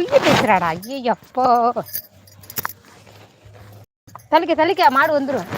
குய்ய பேசுறாடா ஐயப்போ தள்ளிக்க தள்ளிக்க மாடு வந்துடும்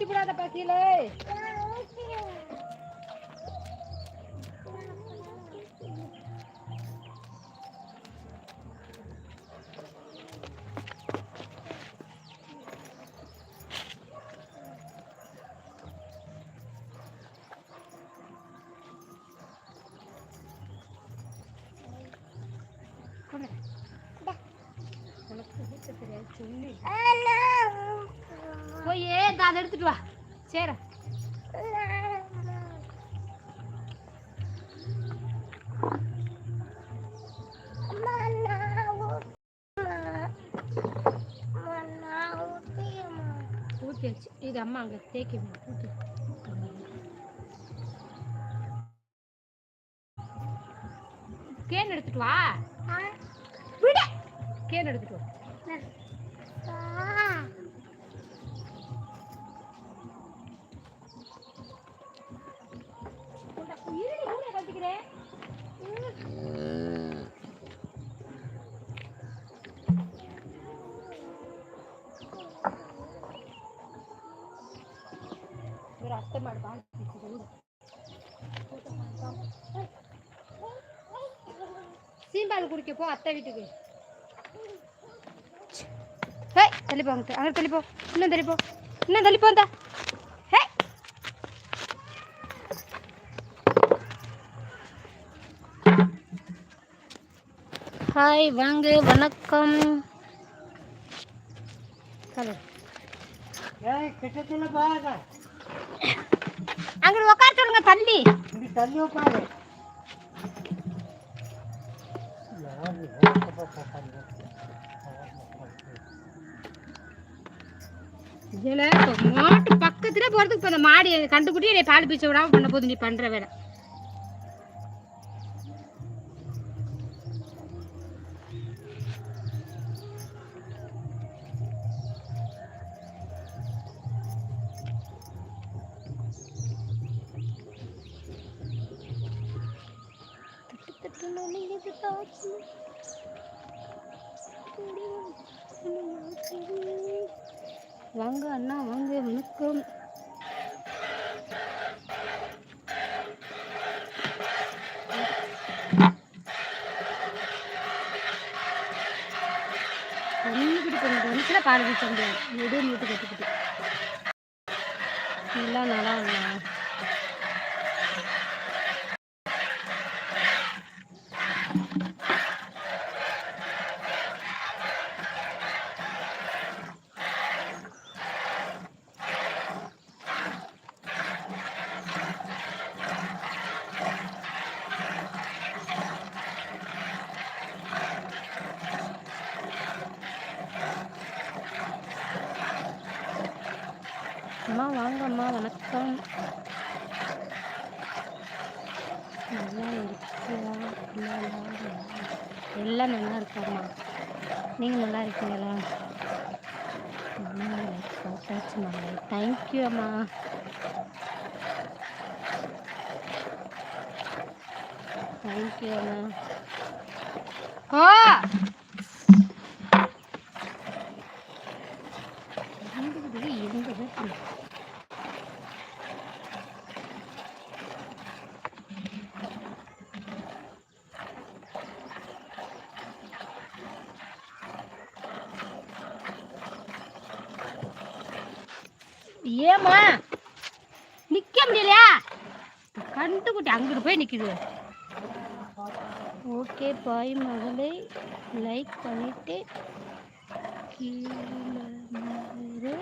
வார இதை ஊற்றி விடாத பசியிலே கொண்டு உனக்கு ஊத்த தெரியாது சொல்லி போய் அதை எடுத்துட்டு வா. சரி. ஊற்றியாச்சு இது அம்மா அங்கே ஊற்றி கேன் எடுத்துட்டு வா. விட. கேன் எடுத்துட்டு வா. சீம்பால் குடிக்க போ அத்தை வீட்டுக்கு. ஹே தள்ளிப்போ அங்கிட்டு. அங்கே தள்ளிப்போ. இன்னும் தள்ளிப்போ. இன்னும் தள்ளிப்போ இந்தா ஹே. ஹாய் வாங்க வணக்கம். பாருங்க. அங்கிட்டு உட்கார சொல்லுங்க தள்ளி. தள்ளி உட்காரு இதில் இப்போ மாட்டு பக்கத்துல போகிறதுக்கு இப்போ இந்த மாடி கண்டுபிடி என்னை பால் பீச்ச விடாம பண்ண போது நீ பண்ணுற வேலை. வாங்க அண்ணா வாங்க வணக்கம். கண்ணுக்குட்டி கொஞ்சம் நிமிஷம் எதுவும் மூட்டு கட்டிக்கிட்டு. நல்லா நல்லா. வாங்கம்மா வணக்கம். நல்லா இருக்கியா எல்லாம் நல்லா இருக்காம்மா நீங்கள் நல்லா இருக்கீங்களா? போட்டாச்சுமா தேங்க்யூ அம்மா. தேங்க்யூ அம்மா. ஓ இருந்துக்குது இருந்தது ஏமா நிக்க முடியலையா? கண்டுக்குட்டி அங்கிட்டு போய் நிக்குது. ஓகே பாய் மகளை. லைக் பண்ணிட்டு கீழே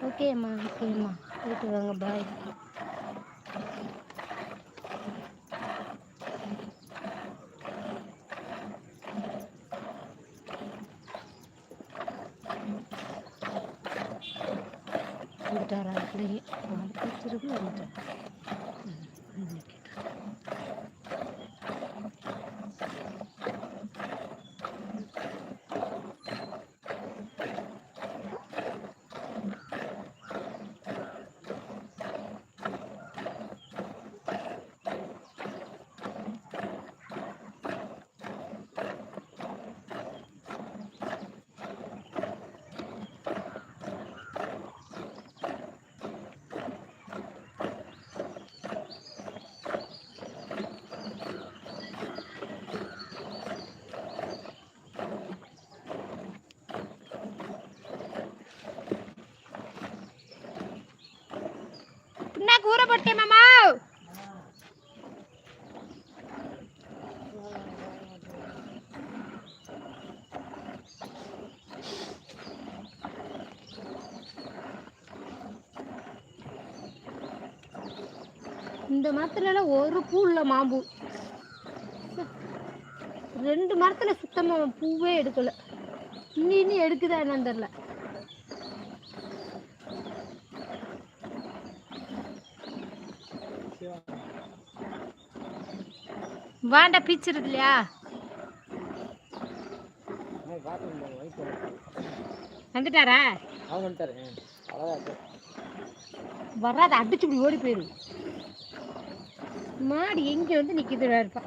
ஓகேம்மா ஓகேம்மா. போயிட்டு வாங்க பாய். வந்துட்டாரா அப்படியே திருப்பி வந்துட்டார் என்ன கூற மாமா. இந்த மரத்துல ஒரு பூ இல்ல மாம்பூ. ரெண்டு மரத்துல சுத்தமா பூவே எடுக்கல. இன்னி இன்னும் எடுக்குதா என்னன்னு தெரியல. வாண்டா பிச்சிருது இல்லையா? வந்துட்டாரா? வராது அடிச்சு ஓடி போயிரு. மாடு எங்க வந்து நிக்குதுடா இருப்பா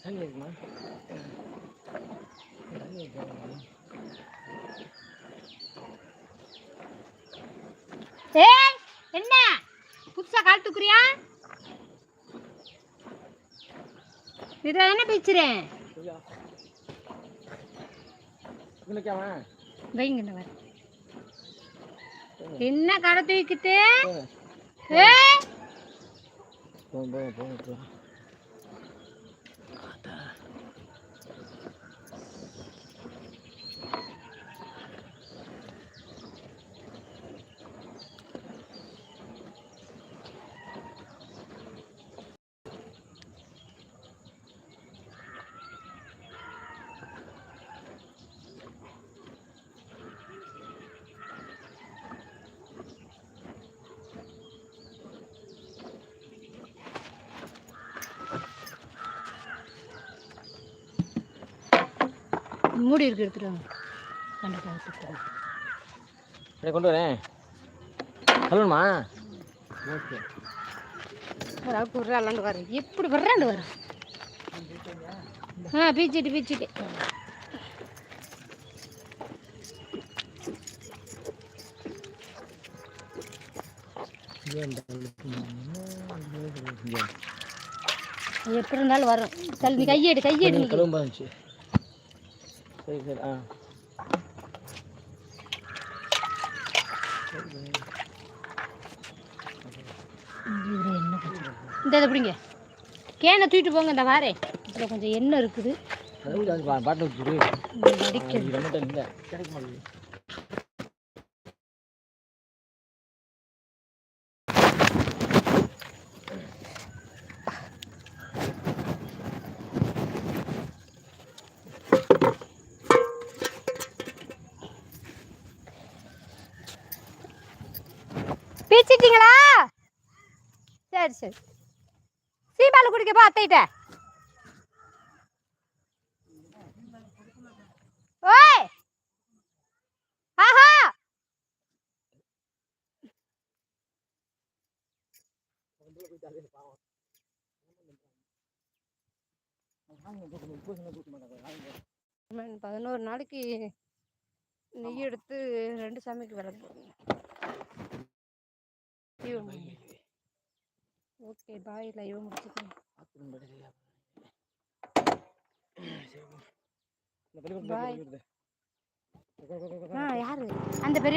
தண்ணி இருக்குமா ஏய் என்ன? புதுசா கால் தூக்குறியா? இதை என்ன பிச்சுறேன் வைங்க வர என்ன கடை தூக்கிட்டு? ஏய். போங்க போங்க போங்க. மூடி இருக்கு கண்டிப்பாக எடுத்துருவாங்க அப்படியே கொண்டு வரேன். கழுவணுமா ஓகே. குர்றாளாண்டு வர எப்படி வர்றாண்டு வர ஆ பீச்சிட்டு பீச்சிட்டு. எப்படி இருந்தாலும் வரும். தள்ளி நீ கையெடு கையெடு சரி சரி ஆ? இந்த இதை பிடிங்க. கேனை தூக்கிட்டு போங்க இந்த வாரே. இதில் கொஞ்சம் எண்ணெய் இருக்குது. அது அது பா- பாட்டில் வச்சுரு இது வடிக்க அது நம்மகிட்ட இல்லை கிடைக்க மாட்டேங்குது பீச்சிட்டீங்களா சரி சரி. சீபால் குடிக்கப்பா அத்தைகிட்ட. ஓய்! ஆஹா! பதினோரு நாளைக்கு நெய் எடுத்து ரெண்டு சாமிக்கு விளக்கு போடுங்க ஓகே பாய் லைவ் முடிச்சுக்கோங்க. ஆ யாரு? அந்த பெரிய